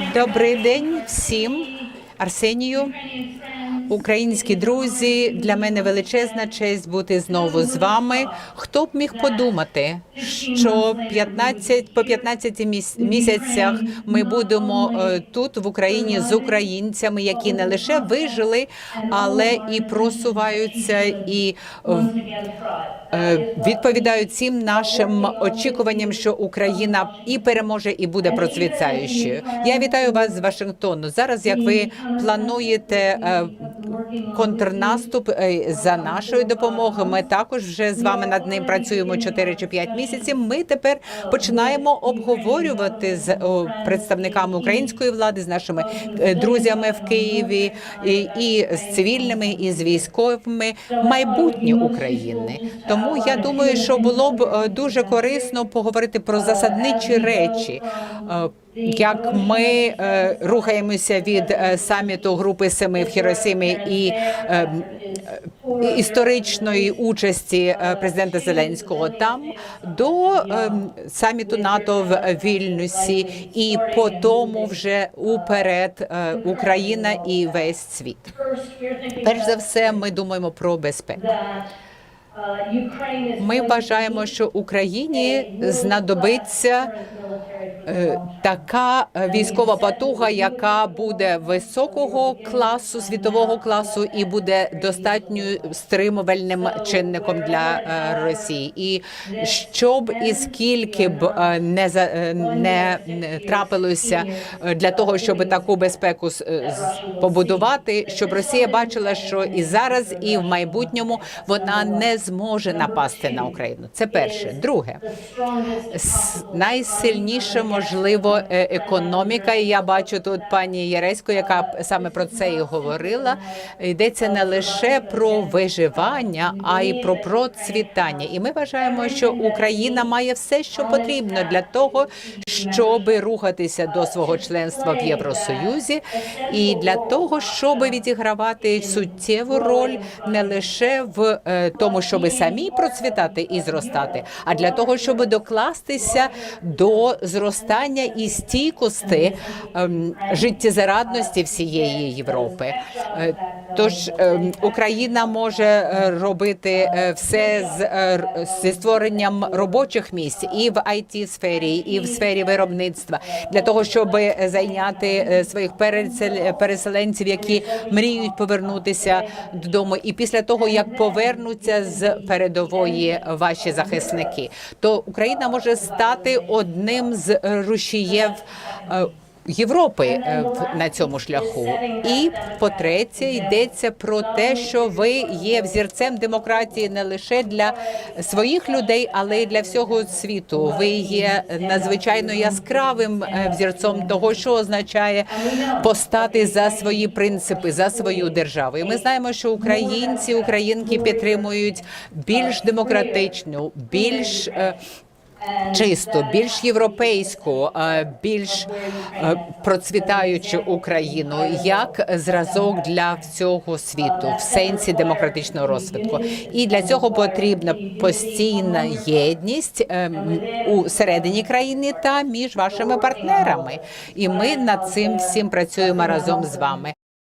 Добрий день всім, Арсенію, українські друзі. Для мене величезна честь бути знову з вами. Хто б міг подумати, що 15, по 15 місяцях ми будемо е, тут в Україні з українцями, які не лише вижили, але і просуваються і е, відповідають всім нашим очікуванням, що Україна і переможе, і буде процвітаючою. Я вітаю вас з Вашингтону. Зараз, як ви плануєте е, контрнаступ е, за нашою допомогою, ми також вже з вами над ним працюємо 4 чи 5 місяців. Ми тепер починаємо обговорювати з представниками української влади, з нашими е, друзями в Києві, і, і з цивільними, і з військовими майбутнє України. Тому я думаю, що було б е, дуже корисно поговорити про засадничі речі. Як ми е, рухаємося від е, саміту групи семи в Хіросімі і е, історичної участі президента Зеленського там до саміту НАТО в Вільнюсі, і по тому вже уперед Україна і весь світ. Перш за все, ми думаємо про безпеку. Ми вважаємо, що Україні знадобиться така е, військова потуга, яка буде високого класу, світового класу, і буде достатньо стримувальним чинником для е, Росії. І щоб і скільки б е, не е, не трапилося е, для того, щоб таку безпеку е, побудувати, щоб Росія бачила, що і зараз, і в майбутньому вона не зможе напасти на Україну. Це перше. Друге, с- найсильніша можливо е, економіка. І я бачу тут пані Яресько, яка саме про це і говорила. Йдеться не лише про виживання, а й про процвітання. І ми вважаємо, що Україна має все, що потрібно для того, щоб рухатися до свого членства в Євросоюзі, і для того, щоб відігравати суттєву роль не лише в е, тому, щоб самі процвітати і зростати, а для того, щоб докластися до зростання і стійкості ем, життєзарадності всієї Європи. Тож ем, Україна може е, робити е, все з е, зі створенням робочих місць і в it сфері, і в сфері виробництва для того, щоб зайняти своїх пересел- переселенців, які мріють повернутися додому. І після того як повернуться з передової ваші захисники, то Україна може стати одним з рушіїв. Європи е, на цьому шляху, і по-третє, йдеться про те, що ви є взірцем демократії не лише для своїх людей, але й для всього світу. Ви є надзвичайно яскравим е, взірцем того, що означає постати за свої принципи, за свою державу. І ми знаємо, що українці, українки підтримують більш демократичну, більш е, чисту, більш європейську, е, більш е, процвітаючу Україну як зразок для всього світу в сенсі демократичного розвитку. І для цього потрібна постійна єдність е, у середині країни та між вашими партнерами. І ми над цим всім працюємо разом з вами.